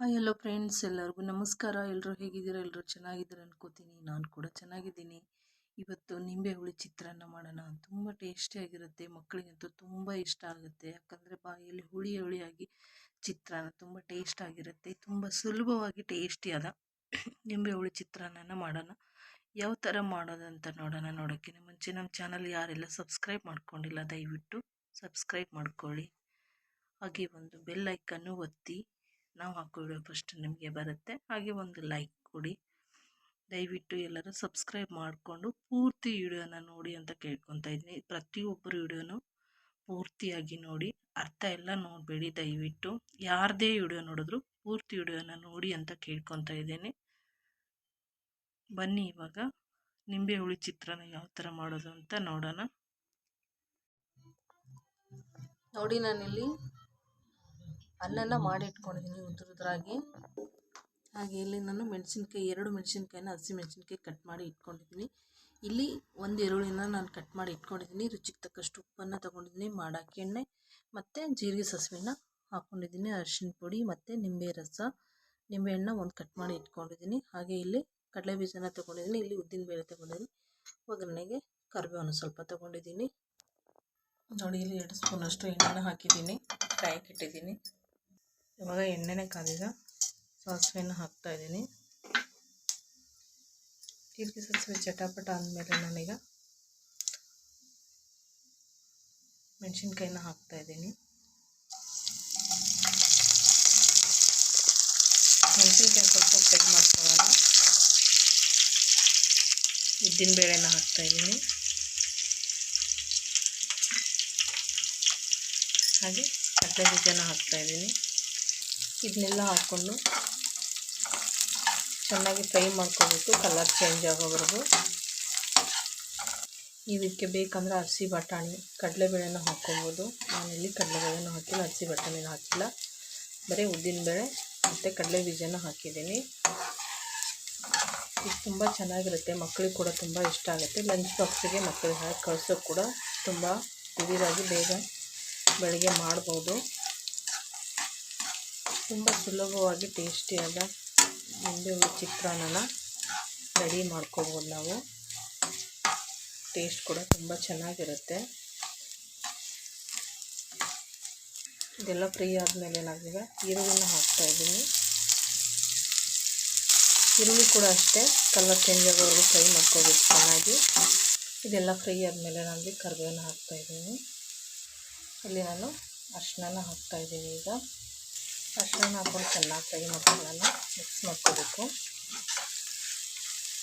Hi hello friends ಎಲ್ಲರಿಗೂ ನಮಸ್ಕಾರ. ಎಲ್ಲರೂ ಹೇಗಿದ್ದೀರಾ? ಎಲ್ಲರೂ ಚೆನ್ನಾಗಿದ್ದೀರಾ ಅನ್ಕೋತೀನಿ. ನಾನು ಕೂಡ ಚೆನ್ನಾಗಿದ್ದೀನಿ. ಇವತ್ತು ನಿಂಬೆ ಹುಳಿ ಚಿತ್ರಾನ್ನ ಮಾಡೋಣ. ತುಂಬ ಟೇಸ್ಟಿಯಾಗಿರುತ್ತೆ ಮಕ್ಕಳಿಗಂತೂ ತುಂಬ ಇಷ್ಟ ಆಗುತ್ತೆ. ಯಾಕಂದರೆ ಬಾಯಲ್ಲಿ ಹುಳಿ ಹುಳಿಯಾಗಿ ಚಿತ್ರಾನ್ನ ತುಂಬ ಟೇಸ್ಟ್ ಆಗಿರುತ್ತೆ. ತುಂಬ ಸುಲಭವಾಗಿ ಟೇಸ್ಟಿಯಾದ ನಿಂಬೆ ಹುಳಿ ಚಿತ್ರಾನ್ನ ಮಾಡೋಣ. ಯಾವ ಥರ ಮಾಡೋದಂತ ನೋಡೋಣ. ನೋಡೋಕ್ಕಿಂತ ಮುಂಚೆ ನಮ್ಮ ಚಾನಲ್ ಯಾರೆಲ್ಲ ಸಬ್ಸ್ಕ್ರೈಬ್ ಮಾಡ್ಕೊಂಡಿಲ್ಲ, ದಯವಿಟ್ಟು ಸಬ್ಸ್ಕ್ರೈಬ್ ಮಾಡ್ಕೊಳ್ಳಿ. ಹಾಗೆ ಒಂದು ಬೆಲ್ ಐಕನ್ನು ಒತ್ತಿ. ನಾವು ಹಾಕೋ ವಿಡಿಯೋ ಫಸ್ಟ್ ನಿಮಗೆ ಬರುತ್ತೆ. ಹಾಗೆ ಒಂದು ಲೈಕ್ ಕೊಡಿ. ದಯವಿಟ್ಟು ಎಲ್ಲರೂ ಸಬ್ಸ್ಕ್ರೈಬ್ ಮಾಡಿಕೊಂಡು ಪೂರ್ತಿ ವಿಡಿಯೋನ ನೋಡಿ ಅಂತ ಕೇಳ್ಕೊತಾ ಇದ್ದೀನಿ. ಪ್ರತಿಯೊಬ್ಬರು ವಿಡಿಯೋನು ಪೂರ್ತಿಯಾಗಿ ನೋಡಿ. ಅರ್ಥ ಎಲ್ಲ ನೋಡಬೇಡಿ ದಯವಿಟ್ಟು. ಯಾರದೇ ವಿಡಿಯೋ ನೋಡಿದ್ರು ಪೂರ್ತಿ ವಿಡಿಯೋನ ನೋಡಿ ಅಂತ ಕೇಳ್ಕೊತಾ ಇದ್ದೀನಿ. ಬನ್ನಿ ಇವಾಗ ನಿಂಬೆ ಹುಳಿ ಚಿತ್ರನ ಯಾವ ಥರ ಮಾಡೋದು ಅಂತ ನೋಡೋಣ. ನೋಡಿ ನಾನಿಲ್ಲಿ ಅನ್ನನ ಮಾಡಿ ಇಟ್ಕೊಂಡಿದ್ದೀನಿ ಉದುರುದ್ರಾಗಿ. ಹಾಗೆ ಇಲ್ಲಿ ನಾನು ಮೆಣಸಿನ್ಕಾಯಿ, ಎರಡು ಮೆಣಸಿನ್ಕಾಯಿನ ಹಸಿ ಮೆಣಸಿನ್ಕಾಯಿ ಕಟ್ ಮಾಡಿ ಇಟ್ಕೊಂಡಿದ್ದೀನಿ ಇಲ್ಲಿ ಒಂದು ಈರುಳ್ಳಿನ ನಾನು ಕಟ್ ಮಾಡಿ ಇಟ್ಕೊಂಡಿದ್ದೀನಿ ರುಚಿಗೆ ತಕ್ಕಷ್ಟು ಉಪ್ಪನ್ನು ತೊಗೊಂಡಿದ್ದೀನಿ ಮಾಡಾಕಿ ಎಣ್ಣೆ, ಮತ್ತು ಜೀರಿಗೆ ಸಾಸಿವೆನ ಹಾಕ್ಕೊಂಡಿದ್ದೀನಿ ಅರಿಶಿನ ಪುಡಿ, ಮತ್ತು ನಿಂಬೆ ರಸ ನಿಂಬೆಹಣ್ಣು ಒಂದು ಕಟ್ ಮಾಡಿ ಇಟ್ಕೊಂಡಿದ್ದೀನಿ ಹಾಗೆ ಇಲ್ಲಿ ಕಡಲೆ ಬೀಜನ ತೊಗೊಂಡಿದ್ದೀನಿ ಇಲ್ಲಿ ಉದ್ದಿನ ಬೇಳೆ ತೊಗೊಂಡಿದ್ದೀನಿ ಒಗ್ಗರಣೆಗೆ ಕರಿಬೇವನ್ನು ಸ್ವಲ್ಪ ತೊಗೊಂಡಿದ್ದೀನಿ ನೋಡಿ, ಇಲ್ಲಿ ಎರಡು ಸ್ಪೂನಷ್ಟು ಎಣ್ಣೆನ ಹಾಕಿದ್ದೀನಿ ಕಾಯಕ್ಕೆ ಇಟ್ಟಿದ್ದೀನಿ ಇವಾಗ ಎಣ್ಣೆನೇ ಕಾದಿದ ಸಾಸಿವೆನ ಹಾಕ್ತಾ ಇದ್ದೀನಿ. ಜೀರಿಗೆ ಸಾಸಿವೆ ಚಟಾಪಟ ಅಂದಮೇಲೆ ನಾನೀಗ ಮೆಣಸಿನ್ಕಾಯಿನ ಹಾಕ್ತಾ ಇದ್ದೀನಿ. ಮೆಣಸಿನ್ಕಾಯಿ ಸ್ವಲ್ಪ ಫ್ರೈ ಮಾಡ್ಕೊಳ್ಳೋಣ. ಉದ್ದಿನ ಬೇಳೆನ ಹಾಕ್ತಾ ಇದ್ದೀನಿ. ಹಾಗೆ ಕಡಲೆ ಬೀಜನ ಹಾಕ್ತಾ ಇದ್ದೀನಿ. ಇದನ್ನೆಲ್ಲ ಹಾಕ್ಕೊಂಡು ಚೆನ್ನಾಗಿ ಫ್ರೈ ಮಾಡ್ಕೋಬೇಕು, ಕಲರ್ ಚೇಂಜ್ ಆಗೋವರೆಗೂ. ಇದಕ್ಕೆ ಬೇಕಂದ್ರೆ ಹಸಿ ಬಟಾಣಿ, ಕಡಲೆಬೇಳೆನ ಹಾಕ್ಕೊಬೋದು. ನಾನಿಲ್ಲಿ ಕಡಲೆಬೇಳೆನೂ ಹಾಕಿಲ್ಲ ಹಸಿ ಬಟಾಣಿನ ಹಾಕಿಲ್ಲ. ಬರೀ ಉದ್ದಿನಬೇಳೆ ಮತ್ತು ಕಡಲೆ ಬೀಜನ ಹಾಕಿದ್ದೀನಿ. ಇದು ತುಂಬ ಚೆನ್ನಾಗಿರುತ್ತೆ ಮಕ್ಕಳಿಗೆ ಕೂಡ ತುಂಬ ಇಷ್ಟ ಆಗುತ್ತೆ. ಲಂಚ್ ಬಾಕ್ಸಿಗೆ ಮಕ್ಕಳಿಗೆ ಹಾಕಿ ಕಳ್ಸೋಕೆ ಕೂಡ ತುಂಬ ಇದಾಗಿ ಬೇಗ ಬೆಳಗ್ಗೆ ಮಾಡ್ಬೋದು. ತುಂಬ ಸುಲಭವಾಗಿ ಟೇಸ್ಟಿಯಾದ ಒಂದು ಚಿತ್ರಾನ್ನನ ರೆಡಿ ಮಾಡ್ಕೋಬೋದು ನಾವು. ಟೇಸ್ಟ್ ಕೂಡ ತುಂಬ ಚೆನ್ನಾಗಿರುತ್ತೆ. ಇದೆಲ್ಲ ಫ್ರೀ ಆದಮೇಲೆ ನಾವೀಗ ಈರುಳ್ಳಿನ ಹಾಕ್ತಾಯಿದ್ದೀನಿ ಈರುಳ್ಳಿ ಕೂಡ ಅಷ್ಟೇ ಕಲರ್ ಚೇಂಜ್ ಆಗೋವರೆಗೂ ಫ್ರೈ ಮಾಡ್ಕೋಬೇಕು ಚೆನ್ನಾಗಿ. ಇದೆಲ್ಲ ಫ್ರೈ ಆದಮೇಲೆ ನಾನು ಕರಿಬೇವನ್ನ ಹಾಕ್ತಾಯಿದ್ದೀನಿ ಇಲ್ಲಿ ನಾನು ಅರ್ಶಿನ ಹಾಕ್ತಾಯಿದ್ದೀನಿ ಈಗ. ಅರ್ಶಿನ ಹಾಕ್ಕೊಂಡು ಚೆನ್ನಾಗಿ ಫ್ರೈ ಮಾಡ್ಕೊಳ್ಳೋಣ ಮಿಕ್ಸ್ ಮಾಡ್ಕೋಬೇಕು.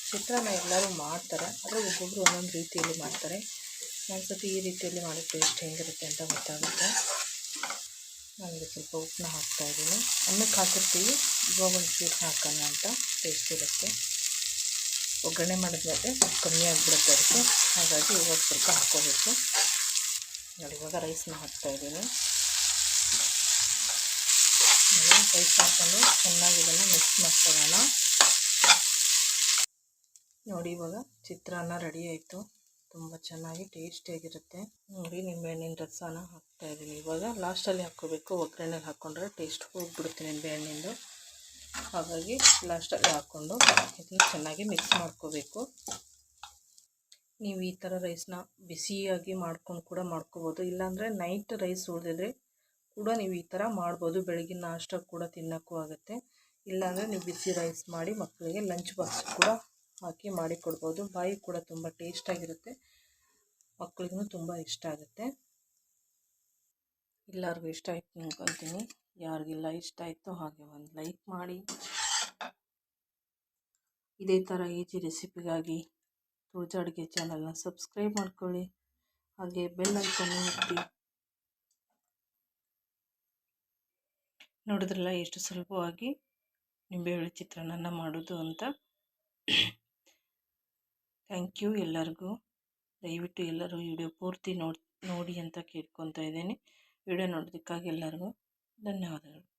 ಚಿತ್ರಾನ್ನ ಎಲ್ಲರೂ ಮಾಡ್ತಾರೆ, ಆದರೆ ಒಬ್ಬೊಬ್ಬರು ಒಂದೊಂದು ರೀತಿಯಲ್ಲಿ ಮಾಡ್ತಾರೆ. ಒಂದು ಸತಿ ಈ ರೀತಿಯಲ್ಲಿ ಮಾಡೋ ಟೇಸ್ಟ್ ಹೆಂಗಿರುತ್ತೆ ಅಂತ ಗೊತ್ತಾಗುತ್ತೆ. ನನಗೆ ಸ್ವಲ್ಪ ಉಪ್ಪನ್ನ ಹಾಕ್ತಾಯಿದ್ದೀನಿ ಅನ್ನಕ್ಕೆ ಹಾಕಿರ್ತೀವಿ, ಇವಾಗ ಒಂದು ಚೂರು ಹಾಕೋಣ ಅಂತ ಟೇಸ್ಟ್ ಇರುತ್ತೆ. ಒಗ್ಗರಣೆ ಮಾಡಿದ್ಮೇಲೆ ಸ್ವಲ್ಪ ಕಮ್ಮಿ ಆಗಿಬಿಡುತ್ತೆ ಅದಕ್ಕೆ. ಹಾಗಾಗಿ ಇವಾಗ ಸ್ವಲ್ಪ ಹಾಕ್ಕೋಬೇಕು. ನೋಡಿ, ಇವಾಗ ರೈಸ್ನ ಹಾಕ್ತಾಯಿದ್ದೀನಿ ರೈಸ್ ಹಾಕ್ಕೊಂಡು ಚೆನ್ನಾಗಿ ಇದನ್ನು ಮಿಕ್ಸ್ ಮಾಡ್ಕೊಳ್ಳೋಣ. ನೋಡಿ, ಇವಾಗ ಚಿತ್ರಾನ್ನ ರೆಡಿ ಆಯಿತು. ತುಂಬ ಚೆನ್ನಾಗಿ ಟೇಸ್ಟಿಯಾಗಿರುತ್ತೆ ನೋಡಿ ನಿಂಬೆಹಣ್ಣಿನ ರಸಾನ ಹಾಕ್ತಾ ಇದ್ದೀನಿ. ಇವಾಗ ಲಾಸ್ಟಲ್ಲಿ ಹಾಕ್ಕೋಬೇಕು. ಒಗ್ಗರಣೆಗೆ ಹಾಕ್ಕೊಂಡ್ರೆ ಟೇಸ್ಟ್ ಹೋಗ್ಬಿಡುತ್ತೆ ನಿಂಬೆಹಣ್ಣಿಂದು ಹಾಗಾಗಿ ಲಾಸ್ಟಲ್ಲಿ ಹಾಕ್ಕೊಂಡು ಇದನ್ನು ಚೆನ್ನಾಗಿ ಮಿಕ್ಸ್ ಮಾಡ್ಕೋಬೇಕು. ನೀವು ಈ ಥರ ರೈಸ್ನ ಬಿಸಿಯಾಗಿ ಮಾಡ್ಕೊಂಡು ಕೂಡ ಮಾಡ್ಕೋಬೋದು. ಇಲ್ಲಾಂದರೆ ನೈಟ್ ರೈಸ್ ಉಳಿದಿದ್ರೆ ಕೂಡ ನೀವು ಈ ಥರ ಮಾಡ್ಬೋದು. ಬೆಳಗಿನ ನಾಷ್ಟ ಕೂಡ ತಿನ್ನೋಕ್ಕೂ ಆಗುತ್ತೆ. ಇಲ್ಲಾಂದರೆ ನೀವು ಬಿಸಿ ರೈಸ್ ಮಾಡಿ ಮಕ್ಕಳಿಗೆ ಲಂಚ್ ಬಾಕ್ಸ್ ಕೂಡ ಹಾಕಿ ಮಾಡಿ ಕೊಡ್ಬೋದು. ಬಾಯಿ ಕೂಡ ತುಂಬ ಟೇಸ್ಟಾಗಿರುತ್ತೆ ಮಕ್ಕಳಿಗೂ ತುಂಬ ಇಷ್ಟ ಆಗುತ್ತೆ. ಎಲ್ಲರಿಗೂ ಇಷ್ಟ ಆಯ್ತು ಅಂದ್ಕೊಳ್ತೀನಿ ಯಾರಿಗೆಲ್ಲ ಇಷ್ಟ ಆಯಿತು ಹಾಗೆ ಒಂದು ಲೈಕ್ ಮಾಡಿ. ಇದೇ ಥರ ಈಜಿ ರೆಸಿಪಿಗಾಗಿ ತುಳಜ ಅಡುಗೆ ಚಾನಲ್ನ ಸಬ್ಸ್ಕ್ರೈಬ್ ಮಾಡ್ಕೊಳ್ಳಿ. ಹಾಗೆ ಬೆಲ್ ಐಕನ್ನು ಒತ್ತಿ ನೋಡಿದ್ರಲ್ಲ ಎಷ್ಟು ಸುಲಭವಾಗಿ ನಿಂಬೆಹುಳಿ ಚಿತ್ರಾನ್ನ ಮಾಡೋದು ಅಂತ. ಥ್ಯಾಂಕ್ ಯು ಎಲ್ಲರಿಗೂ. ದಯವಿಟ್ಟು ಎಲ್ಲರೂ ವಿಡಿಯೋ ಪೂರ್ತಿ ನೋಡಿ ನೋಡಿ ಅಂತ ಕೇಳ್ಕೊತಾ ಇದ್ದೀನಿ. ವಿಡಿಯೋ ನೋಡೋದಕ್ಕಾಗಿ ಎಲ್ಲರಿಗೂ ಧನ್ಯವಾದಗಳು.